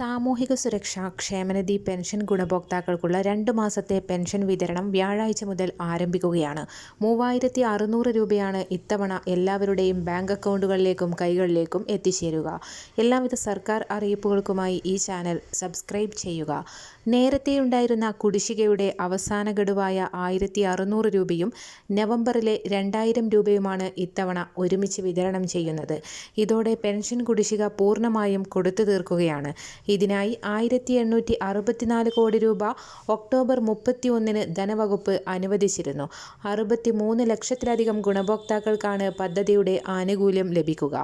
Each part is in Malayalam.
സാമൂഹിക സുരക്ഷ ക്ഷേമനിധി പെൻഷൻ ഗുണഭോക്താക്കൾക്കുള്ള രണ്ട് മാസത്തെ പെൻഷൻ വിതരണം വ്യാഴാഴ്ച മുതൽ ആരംഭിക്കുകയാണ്. മൂവായിരത്തി അറുന്നൂറ് രൂപയാണ് ഇത്തവണ എല്ലാവരുടെയും ബാങ്ക് അക്കൗണ്ടുകളിലേക്കും കൈകളിലേക്കും എത്തിച്ചേരുക. എല്ലാവിധ സർക്കാർ അറിയിപ്പുകൾക്കുമായി ഈ ചാനൽ സബ്സ്ക്രൈബ് ചെയ്യുക. നേരത്തെയുണ്ടായിരുന്ന കുടിശ്ശികയുടെ അവസാന ഗഡുവായ ആയിരത്തി അറുന്നൂറ് രൂപയും നവംബറിലെ രണ്ടായിരം രൂപയുമാണ് ഇത്തവണ ഒരുമിച്ച് വിതരണം ചെയ്യുന്നത്. ഇതോടെ പെൻഷൻ കുടിശ്ശിക പൂർണമായും കൊടുത്തു തീർക്കുകയാണ്. ഇതിനായി ആയിരത്തി എണ്ണൂറ്റി അറുപത്തിനാല് കോടി രൂപ ഒക്ടോബർ മുപ്പത്തി ഒന്നിന് ധനവകുപ്പ് അനുവദിച്ചിരുന്നു. അറുപത്തി മൂന്ന് ലക്ഷത്തിലധികം ഗുണഭോക്താക്കൾക്കാണ് പദ്ധതിയുടെ ആനുകൂല്യം ലഭിക്കുക.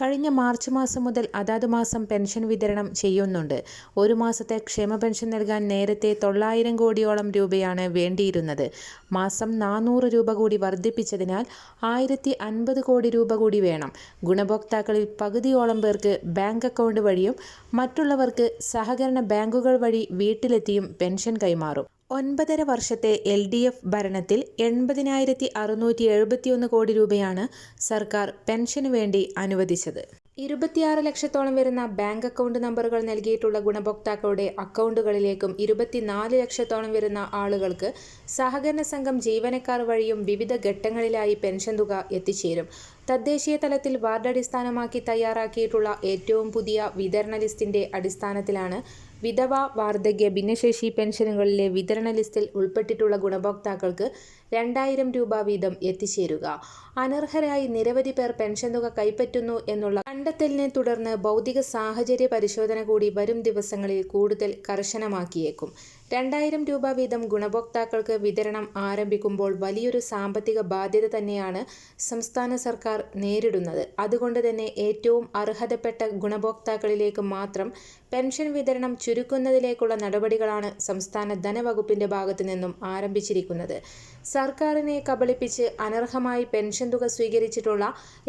കഴിഞ്ഞ മാർച്ച് മാസം മുതൽ അതാത് മാസം പെൻഷൻ വിതരണം ചെയ്യുന്നുണ്ട്. ഒരു മാസത്തെ ക്ഷേമ പെൻഷൻ നേരത്തെ തൊള്ളായിരം കോടിയോളം രൂപയാണ് വേണ്ടിയിരുന്നത്. മാസം നാനൂറ് രൂപ കൂടി വർദ്ധിപ്പിച്ചതിനാൽ ആയിരത്തി അൻപത് കോടി രൂപ കൂടി വേണം. ഗുണഭോക്താക്കളിൽ പകുതിയോളം പേർക്ക് ബാങ്ക് അക്കൗണ്ട് വഴിയും മറ്റുള്ളവർക്ക് സഹകരണ ബാങ്കുകൾ വഴി വീട്ടിലെത്തിയും പെൻഷൻ കൈമാറും. ഒൻപതര വർഷത്തെ എൽ ഡി എഫ് ഭരണത്തിൽ എൺപതിനായിരത്തി അറുന്നൂറ്റി എഴുപത്തിയൊന്ന് കോടി രൂപയാണ് സർക്കാർ പെൻഷനു വേണ്ടി അനുവദിച്ചത്. ഇരുപത്തിയാറ് ലക്ഷത്തോളം വരുന്ന ബാങ്ക് അക്കൗണ്ട് നമ്പറുകൾ നൽകിയിട്ടുള്ള ഗുണഭോക്താക്കളുടെ അക്കൗണ്ടുകളിലേക്കും ഇരുപത്തിനാല് ലക്ഷത്തോളം വരുന്ന ആളുകൾക്ക് സഹകരണ സംഘം ജീവനക്കാർ വഴിയും വിവിധ ഘട്ടങ്ങളിലായി പെൻഷൻ തുക എത്തിച്ചേരും. തദ്ദേശീയ തലത്തിൽ വാർഡ് അടിസ്ഥാനമാക്കി തയ്യാറാക്കിയിട്ടുള്ള ഏറ്റവും പുതിയ വിതരണ ലിസ്റ്റിന്റെ അടിസ്ഥാനത്തിലാണ് വിധവ വാർദ്ധക്യ ഭിന്നശേഷി പെൻഷനുകളിലെ വിതരണ ലിസ്റ്റിൽ ഉൾപ്പെട്ടിട്ടുള്ള ഗുണഭോക്താക്കൾക്ക് രണ്ടായിരം രൂപ വീതം എത്തിച്ചേരുക. അനർഹരായി നിരവധി പേർ പെൻഷൻ തുക കൈപ്പറ്റുന്നു എന്നുള്ള കണ്ടെത്തലിനെ തുടർന്ന് ഭൗതിക സാഹചര്യ പരിശോധന കൂടി വരും ദിവസങ്ങളിൽ കൂടുതൽ കർശനമാക്കിയേക്കും. രണ്ടായിരം രൂപ വീതം ഗുണഭോക്താക്കൾക്ക് വിതരണം ആരംഭിക്കുമ്പോൾ വലിയൊരു സാമ്പത്തിക ബാധ്യത തന്നെയാണ് സംസ്ഥാന സർക്കാർ നേരിടുന്നത്. അതുകൊണ്ട് തന്നെ ഏറ്റവും അർഹതപ്പെട്ട ഗുണഭോക്താക്കളിലേക്ക് മാത്രം പെൻഷൻ വിതരണം ചുരുക്കുന്നതിലേക്കുള്ള നടപടികളാണ് സംസ്ഥാന ധനവകുപ്പിന്റെ ഭാഗത്തു നിന്നും ആരംഭിച്ചിരിക്കുന്നത്. സർക്കാരിനെ കബളിപ്പിച്ച് അനർഹമായി പെൻഷൻ തുക സ്വീകരിച്ചിട്ടുള്ള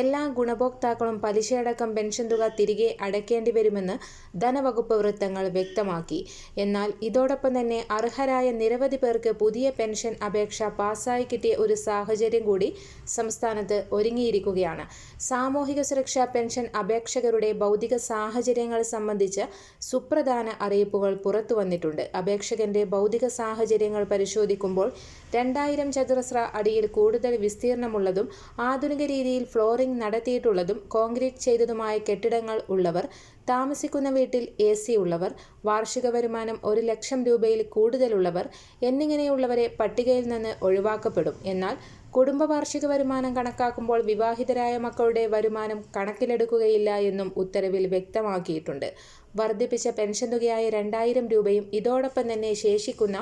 എല്ലാ ഗുണഭോക്താക്കളും പലിശയടക്കം പെൻഷൻ തുക തിരികെ അടയ്ക്കേണ്ടി വരുമെന്ന് ധനവകുപ്പ് വൃത്തങ്ങൾ വ്യക്തമാക്കി. എന്നാൽ ഇതോടൊപ്പം തന്നെ അർഹരായ നിരവധി പേർക്ക് പുതിയ പെൻഷൻ അപേക്ഷ പാസ്സായി കിട്ടിയ ഒരു സാഹചര്യം കൂടി സംസ്ഥാനത്ത് ഒരുങ്ങിയിരിക്കുകയാണ്. സാമൂഹിക സുരക്ഷാ പെൻഷൻ അപേക്ഷകരുടെ ഭൗതിക സാഹചര്യങ്ങൾ സംബന്ധിച്ച് സുപ്രധാന അറിയിപ്പുകൾ പുറത്തു വന്നിട്ടുണ്ട് അപേക്ഷകന്റെ ഭൗതിക സാഹചര്യങ്ങൾ പരിശോധിക്കുമ്പോൾ രണ്ടായിരം ചതുരശ്ര അടിയിൽ കൂടുതൽ വിസ്തീർണമുള്ളതും ആധുനിക രീതിയിൽ ഫ്ലോറിംഗ് നടത്തിയിട്ടുള്ളതും കോൺക്രീറ്റ് ചെയ്തതുമായ കെട്ടിടങ്ങൾ ഉള്ളവർ താമസിക്കുന്ന വീട്ടിൽ എ സി ഉള്ളവർ വാർഷിക വരുമാനം ഒരു ലക്ഷം രൂപയിൽ കൂടുതലുള്ളവർ എന്നിങ്ങനെയുള്ളവരെ പട്ടികയിൽ നിന്ന് ഒഴിവാക്കപ്പെടും. എന്നാൽ കുടുംബ വാർഷിക വരുമാനം കണക്കാക്കുമ്പോൾ വിവാഹിതരായ മക്കളുടെ വരുമാനം കണക്കിലെടുക്കുകയില്ല എന്നും ഉത്തരവിൽ വ്യക്തമാക്കിയിട്ടുണ്ട്. വർദ്ധിപ്പിച്ച പെൻഷൻ തുകയായ രണ്ടായിരം രൂപയും ഇതോടൊപ്പം തന്നെ ശേഷിക്കുന്ന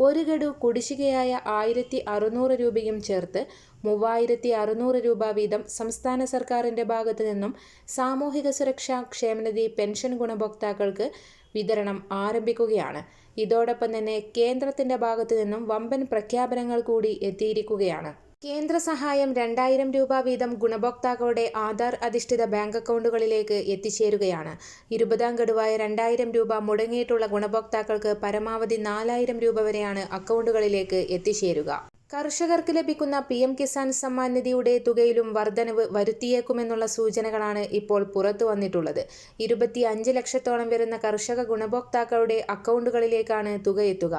ഒരു ഗഡു കുടിശ്ശികയായ ആയിരത്തി അറുന്നൂറ് രൂപയും ചേർത്ത് മൂവായിരത്തി അറുന്നൂറ് രൂപ വീതം സംസ്ഥാന സർക്കാരിന്റെ ഭാഗത്തു നിന്നും സാമൂഹിക സുരക്ഷാ ക്ഷേമനിധി പെൻഷൻ ഗുണഭോക്താക്കൾക്ക് വിതരണം ആരംഭിക്കുകയാണ്. ഇതോടൊപ്പം തന്നെ കേന്ദ്രത്തിന്റെ ഭാഗത്തു നിന്നും വമ്പൻ പ്രഖ്യാപനങ്ങൾ കൂടി എത്തിയിരിക്കുകയാണ്. കേന്ദ്ര സഹായം രണ്ടായിരം രൂപ വീതം ഗുണഭോക്താക്കളുടെ ആധാർ അധിഷ്ഠിത ബാങ്ക് അക്കൗണ്ടുകളിലേക്ക് എത്തിച്ചേരുകയാണ്. ഇരുപതാം ഗഡുവായ രണ്ടായിരം രൂപ മുടങ്ങിയിട്ടുള്ള ഗുണഭോക്താക്കൾക്ക് പരമാവധി നാലായിരം രൂപ വരെയാണ് അക്കൗണ്ടുകളിലേക്ക് എത്തിച്ചേരുക. കർഷകർക്ക് ലഭിക്കുന്ന പി എം കിസാൻ സമ്മാൻ നിധിയുടെ തുകയിലും വർധനവ് വരുത്തിയേക്കുമെന്നുള്ള സൂചനകളാണ് ഇപ്പോൾ പുറത്തു വന്നിട്ടുള്ളത്. ഇരുപത്തി അഞ്ച് ലക്ഷത്തോളം വരുന്ന കർഷക ഗുണഭോക്താക്കളുടെ അക്കൗണ്ടുകളിലേക്കാണ് തുക എത്തുക.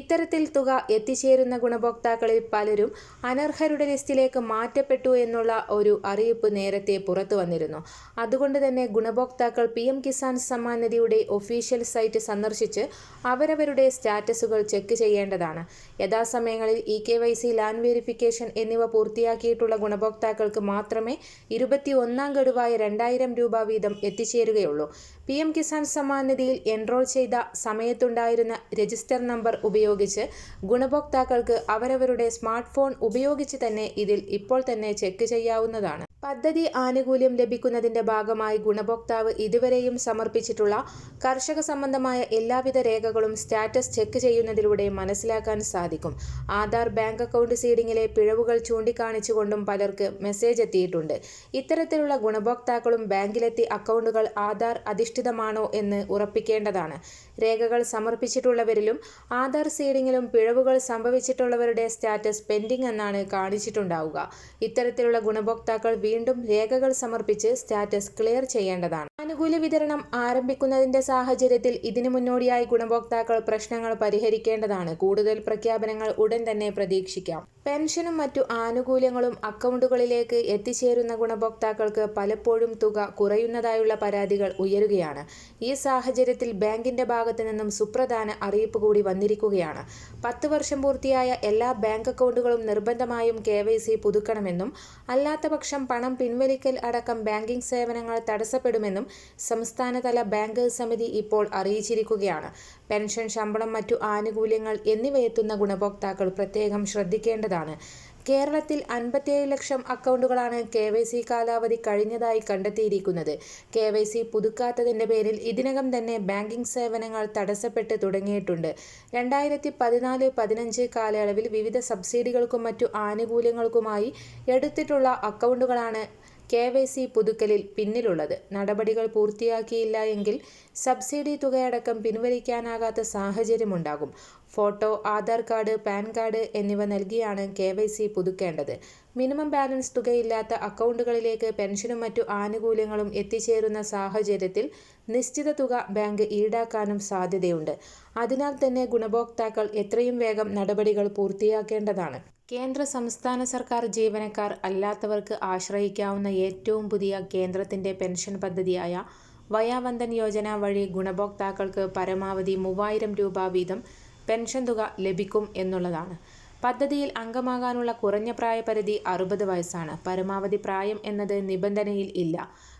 ഇത്തരത്തിൽ തുക എത്തിച്ചേരുന്ന ഗുണഭോക്താക്കളിൽ പലരും അനർഹരുടെ ലിസ്റ്റിലേക്ക് മാറ്റപ്പെട്ടു എന്നുള്ള ഒരു അറിയിപ്പ് നേരത്തെ പുറത്തു വന്നിരുന്നു. അതുകൊണ്ട് തന്നെ ഗുണഭോക്താക്കൾ പി എം കിസാൻ സമ്മാൻ നിധിയുടെ ഒഫീഷ്യൽ സൈറ്റ് സന്ദർശിച്ച് അവരവരുടെ സ്റ്റാറ്റസുകൾ ചെക്ക് ചെയ്യേണ്ടതാണ്. യഥാസമയങ്ങളിൽ E K Y C land verification എന്നിവ പൂർത്തിയാക്കിയിട്ടുള്ള ഗുണഭോക്താക്കൾക്ക് മാത്രമേ ഇരുപത്തി ഒന്നാം ഗഡുവായ രണ്ടായിരം രൂപ വീതം എത്തിച്ചേരുകയുള്ളൂ. പി എം കിസാൻ സമ്മാൻ നിധിയിൽ എൻറോൾ ചെയ്ത സമയത്തുണ്ടായിരുന്ന രജിസ്റ്റർ നമ്പർ ഉപയോഗിച്ച് ഗുണഭോക്താക്കൾക്ക് അവരവരുടെ സ്മാർട്ട് ഫോൺ ഉപയോഗിച്ച് തന്നെ ഇതിൽ ഇപ്പോൾ തന്നെ ചെക്ക് ചെയ്യാവുന്നതാണ്. പദ്ധതി ആനുകൂല്യം ലഭിക്കുന്നതിന്റെ ഭാഗമായി ഗുണഭോക്താവ് ഇതുവരെയും സമർപ്പിച്ചിട്ടുള്ള കർഷക സംബന്ധമായ എല്ലാവിധ രേഖകളും സ്റ്റാറ്റസ് ചെക്ക് ചെയ്യുന്നതിലൂടെ മനസ്സിലാക്കാൻ സാധിക്കും. ആധാർ ബാങ്ക് അക്കൗണ്ട് സീഡിങ്ങിലെ പിഴവുകൾ ചൂണ്ടിക്കാണിച്ചുകൊണ്ടും പലർക്ക് മെസ്സേജ് എത്തിയിട്ടുണ്ട്. ഇത്തരത്തിലുള്ള ഗുണഭോക്താക്കളും ബാങ്കിലെത്തി അക്കൗണ്ടുകൾ ആധാർ അധിഷ്ഠിതമാണോ എന്ന് ഉറപ്പിക്കേണ്ടതാണ്. രേഖകൾ സമർപ്പിച്ചിട്ടുള്ളവരിലും ആധാർ സീഡിങ്ങിലും പിഴവുകൾ സംഭവിച്ചിട്ടുള്ളവരുടെ സ്റ്റാറ്റസ് പെൻഡിംഗ് എന്നാണ് കാണിച്ചിട്ടുണ്ടാവുക. ഇത്തരത്തിലുള്ള ഗുണഭോക്താക്കൾ വീണ്ടും രേഖകൾ സമർപ്പിച്ച് സ്റ്റാറ്റസ് ക്ലിയർ ചെയ്യേണ്ടതാണ്. ആനുകൂല്യ വിതരണം ആരംഭിക്കുന്നതിന്റെ സാഹചര്യത്തിൽ ഇതിനു മുന്നോടിയായി ഗുണഭോക്താക്കൾ പ്രശ്നങ്ങൾ പരിഹരിക്കേണ്ടതാണ്. കൂടുതൽ പ്രഖ്യാപനങ്ങൾ ഉടൻ തന്നെ പ്രതീക്ഷിക്കാം. പെൻഷനും മറ്റു ആനുകൂല്യങ്ങളും അക്കൗണ്ടുകളിലേക്ക് എത്തിച്ചേരുന്ന ഗുണഭോക്താക്കൾക്ക് പലപ്പോഴും തുക കുറയുന്നതായുള്ള പരാതികൾ ഉയരുകയാണ്. ഈ സാഹചര്യത്തിൽ ബാങ്കിന്റെ ഭാഗത്തു നിന്നും സുപ്രധാന അറിയിപ്പ് കൂടി വന്നിരിക്കുകയാണ്. പത്ത് വർഷം പൂർത്തിയായ എല്ലാ ബാങ്ക് അക്കൗണ്ടുകളും നിർബന്ധമായും കെ പുതുക്കണമെന്നും അല്ലാത്തപക്ഷം പണം പിൻവലിക്കൽ അടക്കം ബാങ്കിംഗ് സേവനങ്ങൾ തടസ്സപ്പെടുമെന്നും സംസ്ഥാനതല ബാങ്കേഴ്സ് സമിതി ഇപ്പോൾ അറിയിച്ചിരിക്കുകയാണ്. പെൻഷൻ ശമ്പളം മറ്റു ആനുകൂല്യങ്ങൾ എന്നിവയെത്തുന്ന ഗുണഭോക്താക്കൾ പ്രത്യേകം ശ്രദ്ധിക്കേണ്ടതാണ്. കേരളത്തിൽ അൻപത്തിയേഴ് ലക്ഷം അക്കൗണ്ടുകളാണ് കെ വൈ സി കാലാവധി കഴിഞ്ഞതായി കണ്ടെത്തിയിരിക്കുന്നത്. കെ വൈ സി പുതുക്കാത്തതിന്റെ പേരിൽ ഇതിനകം തന്നെ ബാങ്കിംഗ് സേവനങ്ങൾ തടസ്സപ്പെട്ട് തുടങ്ങിയിട്ടുണ്ട്. രണ്ടായിരത്തി പതിനാല് പതിനഞ്ച് കാലയളവിൽ വിവിധ സബ്സിഡികൾക്കും മറ്റു ആനുകൂല്യങ്ങൾക്കുമായി എടുത്തിട്ടുള്ള അക്കൗണ്ടുകളാണ് കെ വൈ സി പുതുക്കലിൽ പിന്നിലുള്ളത്. നടപടികൾ പൂർത്തിയാക്കിയില്ല എങ്കിൽ സബ്സിഡി തുകയടക്കം പിൻവലിക്കാനാകാത്ത സാഹചര്യമുണ്ടാകും. Photo Aadhaar card PAN card എന്നിവ നൽകിയാണ് കെ വൈ സി പുതുക്കേണ്ടത്. മിനിമം ബാലൻസ് തുകയില്ലാത്ത അക്കൗണ്ടുകളിലേക്ക് പെൻഷനും മറ്റു ആനുകൂല്യങ്ങളും എത്തിച്ചേരുന്ന സാഹചര്യത്തിൽ നിശ്ചിത തുക ബാങ്ക് ഈടാക്കാനും സാധ്യതയുണ്ട്. അതിനാൽ തന്നെ ഗുണഭോക്താക്കൾ എത്രയും വേഗം നടപടികൾ പൂർത്തിയാക്കേണ്ടതാണ്. കേന്ദ്ര സംസ്ഥാന സർക്കാർ ജീവനക്കാർ അല്ലാത്തവർക്ക് ആശ്രയിക്കാവുന്ന ഏറ്റവും പുതിയ കേന്ദ്രത്തിന്റെ പെൻഷൻ പദ്ധതിയായ വയാവന്തൻ യോജന വഴി ഗുണഭോക്താക്കൾക്ക് പരമാവധി മൂവായിരം രൂപ വീതം പെൻഷൻ തുക ലഭിക്കും എന്നുള്ളതാണ്. പദ്ധതിയിൽ അംഗമാകാനുള്ള കുറഞ്ഞ പ്രായപരിധി അറുപത് വയസ്സാണ്. പരമാവധി പ്രായം എന്നത് നിബന്ധനയിൽ ഇല്ല.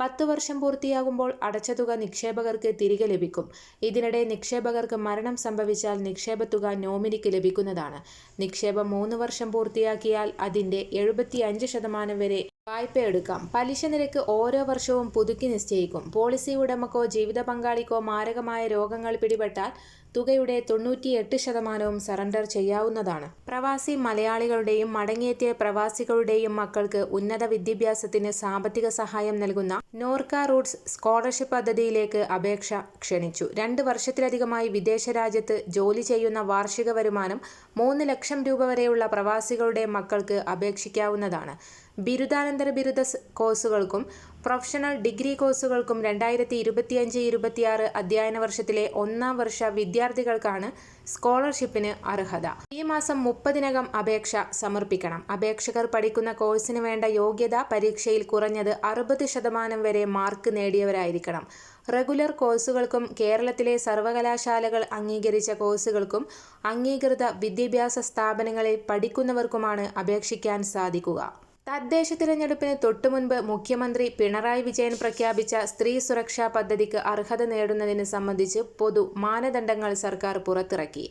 പത്ത് വർഷം പൂർത്തിയാകുമ്പോൾ അടച്ച തുക നിക്ഷേപകർക്ക് തിരികെ ലഭിക്കും. ഇതിനിടെ നിക്ഷേപകർക്ക് മരണം സംഭവിച്ചാൽ നിക്ഷേപത്തുക നോമിനിക്ക് ലഭിക്കുന്നതാണ്. നിക്ഷേപം മൂന്ന് വർഷം പൂർത്തിയാക്കിയാൽ അതിന്റെ എഴുപത്തിയഞ്ച് ശതമാനം വരെ വായ്പ എടുക്കാം. പലിശ നിരക്ക് ഓരോ വർഷവും പുതുക്കി നിശ്ചയിക്കും. പോളിസി ഉടമക്കോ ജീവിത പങ്കാളിക്കോ മാരകമായ രോഗങ്ങൾ പിടിപെട്ടാൽ തുകയുടെ തൊണ്ണൂറ്റിയെട്ട് ശതമാനവും സറണ്ടർ ചെയ്യാവുന്നതാണ്. പ്രവാസി മലയാളികളുടെയും മടങ്ങിയെത്തിയ പ്രവാസികളുടെയും മക്കൾക്ക് ഉന്നത വിദ്യാഭ്യാസത്തിന് സാമ്പത്തിക സഹായം നൽകുന്ന നോർക്ക റൂട്ട്സ് സ്കോളർഷിപ്പ് പദ്ധതിയിലേക്ക് അപേക്ഷ ക്ഷണിച്ചു. രണ്ട് വർഷത്തിലധികമായി വിദേശ രാജ്യത്ത് ജോലി ചെയ്യുന്ന വാർഷിക വരുമാനം മൂന്ന് ലക്ഷം രൂപ വരെയുള്ള പ്രവാസികളുടെ മക്കൾക്ക് അപേക്ഷിക്കാവുന്നതാണ്. ബിരുദാനന്തര ബിരുദ കോഴ്സുകൾക്കും പ്രൊഫഷണൽ ഡിഗ്രി കോഴ്സുകൾക്കും രണ്ടായിരത്തി ഇരുപത്തിയഞ്ച് ഇരുപത്തിയാറ് അധ്യയന വർഷത്തിലെ ഒന്നാം വർഷ വിദ്യാർത്ഥികൾക്കാണ് സ്കോളർഷിപ്പിന് അർഹത. ഈ മാസം മുപ്പതിനകം അപേക്ഷ സമർപ്പിക്കണം. അപേക്ഷകർ പഠിക്കുന്ന കോഴ്സിന് വേണ്ട യോഗ്യത പരീക്ഷയിൽ കുറഞ്ഞത് അറുപത് ശതമാനം വരെ മാർക്ക് നേടിയവരായിരിക്കണം. റെഗുലർ കോഴ്സുകൾക്കും കേരളത്തിലെ സർവകലാശാലകൾ അംഗീകരിച്ച കോഴ്സുകൾക്കും അംഗീകൃത വിദ്യാഭ്യാസ സ്ഥാപനങ്ങളിൽ പഠിക്കുന്നവർക്കുമാണ് അപേക്ഷിക്കാൻ സാധിക്കുക. തദ്ദേശ തിരഞ്ഞെടുപ്പിന് തൊട്ടുമുൻപ് മുഖ്യമന്ത്രി പിണറായി വിജയൻ പ്രഖ്യാപിച്ച സ്ത്രീ സുരക്ഷാ പദ്ധതിക്ക് അർഹത നേടുന്നതിന് സംബന്ധിച്ച് പൊതു മാനദണ്ഡങ്ങൾ സർക്കാർ പുറത്തിറക്കി.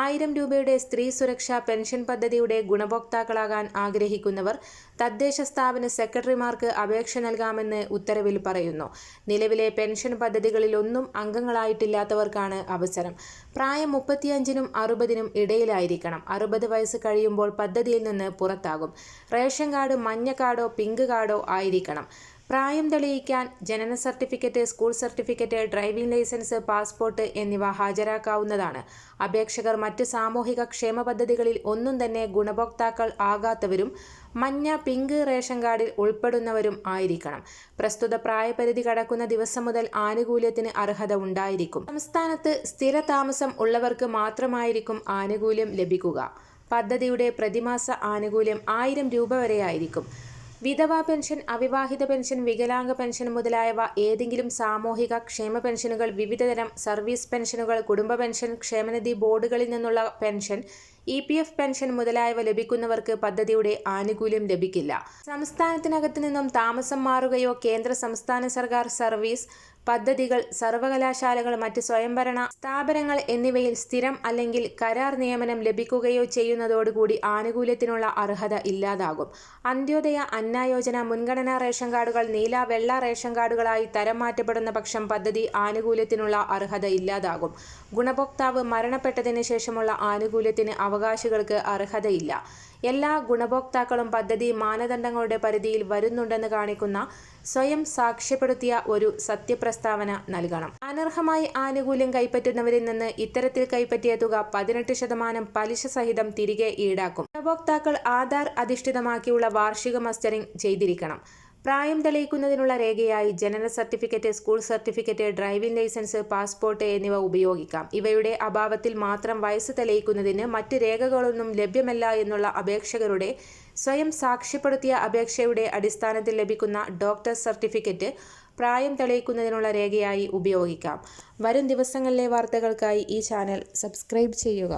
ആയിരം രൂപയുടെ സ്ത്രീ സുരക്ഷാ പെൻഷൻ പദ്ധതിയുടെ ഗുണഭോക്താക്കളാകാൻ ആഗ്രഹിക്കുന്നവർ തദ്ദേശ സ്ഥാപന സെക്രട്ടറിമാർക്ക് അപേക്ഷ നൽകാമെന്ന് ഉത്തരവിൽ പറയുന്നു. നിലവിലെ പെൻഷൻ പദ്ധതികളിലൊന്നും അംഗങ്ങളായിട്ടില്ലാത്തവർക്കാണ് അവസരം. പ്രായം മുപ്പത്തിയഞ്ചിനും അറുപതിനും ഇടയിലായിരിക്കണം. അറുപത് വയസ്സ് കഴിയുമ്പോൾ പദ്ധതിയിൽ നിന്ന് പുറത്താകും. റേഷൻ കാർഡ് മഞ്ഞ കാർഡോ പിങ്ക് കാർഡോ ആയിരിക്കണം. പ്രായം തെളിയിക്കാൻ ജനന certificate school certificate driving licence passport എന്നിവ ഹാജരാക്കാവുന്നതാണ്. അപേക്ഷകർ മറ്റ് സാമൂഹിക ക്ഷേമ പദ്ധതികളിൽ ഒന്നും തന്നെ ഗുണഭോക്താക്കൾ ആകാത്തവരും മഞ്ഞ പിങ്ക് റേഷൻ കാർഡിൽ ഉൾപ്പെടുന്നവരും ആയിരിക്കണം. പ്രസ്തുത പ്രായപരിധി കടക്കുന്ന ദിവസം മുതൽ ആനുകൂല്യത്തിന് അർഹത ഉണ്ടായിരിക്കും. സംസ്ഥാനത്ത് സ്ഥിര താമസം ഉള്ളവർക്ക് മാത്രമായിരിക്കും ആനുകൂല്യം ലഭിക്കുക. പദ്ധതിയുടെ പ്രതിമാസ ആനുകൂല്യം ആയിരം രൂപ വരെയായിരിക്കും. വിധവാ പെൻഷൻ അവിവാഹിത പെൻഷൻ വികലാംഗ പെൻഷൻ മുതലായവ ഏതെങ്കിലും സാമൂഹിക ക്ഷേമ പെൻഷനുകൾ വിവിധതരം സർവീസ് പെൻഷനുകൾ കുടുംബ പെൻഷൻ ക്ഷേമനിധി ബോർഡുകളിൽ നിന്നുള്ള pension E P F pension മുതലായവ ലഭിക്കുന്നവർക്ക് പദ്ധതിയുടെ ആനുകൂല്യം ലഭിക്കില്ല. സംസ്ഥാനത്തിനകത്ത് നിന്നും താമസം മാറുകയോ കേന്ദ്ര സംസ്ഥാന സർക്കാർ സർവീസ് പദ്ധതികൾ സർവകലാശാലകൾ മറ്റ് സ്വയംഭരണ സ്ഥാപനങ്ങൾ എന്നിവയിൽ സ്ഥിരം അല്ലെങ്കിൽ കരാർ നിയമനം ലഭിക്കുകയോ ചെയ്യുന്നതോടുകൂടി ആനുകൂല്യത്തിനുള്ള അർഹത ഇല്ലാതാകും. അന്ത്യോദയ അന്നായോജന മുൻഗണനാ റേഷൻ കാർഡുകൾ നീല വെള്ള റേഷൻ കാർഡുകളായി തരം മാറ്റപ്പെടുന്ന പക്ഷം പദ്ധതി ആനുകൂല്യത്തിനുള്ള അർഹത ഇല്ലാതാകും. ഗുണഭോക്താവ് മരണപ്പെട്ടതിന് ശേഷമുള്ള ആനുകൂല്യത്തിന് അവകാശികൾക്ക് അർഹതയില്ല. എല്ലാ ഗുണഭോക്താക്കളും പദ്ധതി മാനദണ്ഡങ്ങളുടെ പരിധിയിൽ വരുന്നുണ്ടെന്ന് കാണിക്കുന്ന സ്വയം സാക്ഷ്യപ്പെടുത്തിയ ഒരു സത്യപ്രസ്താവന നൽകണം. അനർഹമായി ആനുകൂല്യം കൈപ്പറ്റുന്നവരിൽ നിന്ന് ഇത്തരത്തിൽ കൈപ്പറ്റിയ തുക പതിനെട്ട് ശതമാനം പലിശ സഹിതം തിരികെ ഈടാക്കും. ഗുണഭോക്താക്കൾ ആധാർ അധിഷ്ഠിതമാക്കിയുള്ള വാർഷിക മസ്റ്ററിംഗ് ചെയ്തിരിക്കണം. പ്രായം തെളിയിക്കുന്നതിനുള്ള രേഖയായി ജനന certificate school certificate driving licence passport എന്നിവ ഉപയോഗിക്കാം. ഇവയുടെ അഭാവത്തിൽ മാത്രം വയസ്സ് തെളിയിക്കുന്നതിന് മറ്റ് രേഖകളൊന്നും ലഭ്യമല്ല എന്നുള്ള അപേക്ഷകരുടെ സ്വയം സാക്ഷ്യപ്പെടുത്തിയ അപേക്ഷയുടെ അടിസ്ഥാനത്തിൽ ലഭിക്കുന്ന ഡോക്ടർ സർട്ടിഫിക്കറ്റ് പ്രായം തെളിയിക്കുന്നതിനുള്ള രേഖയായി ഉപയോഗിക്കാം. വരും ദിവസങ്ങളിലെ വാർത്തകൾക്കായി ഈ ചാനൽ സബ്സ്ക്രൈബ് ചെയ്യുക.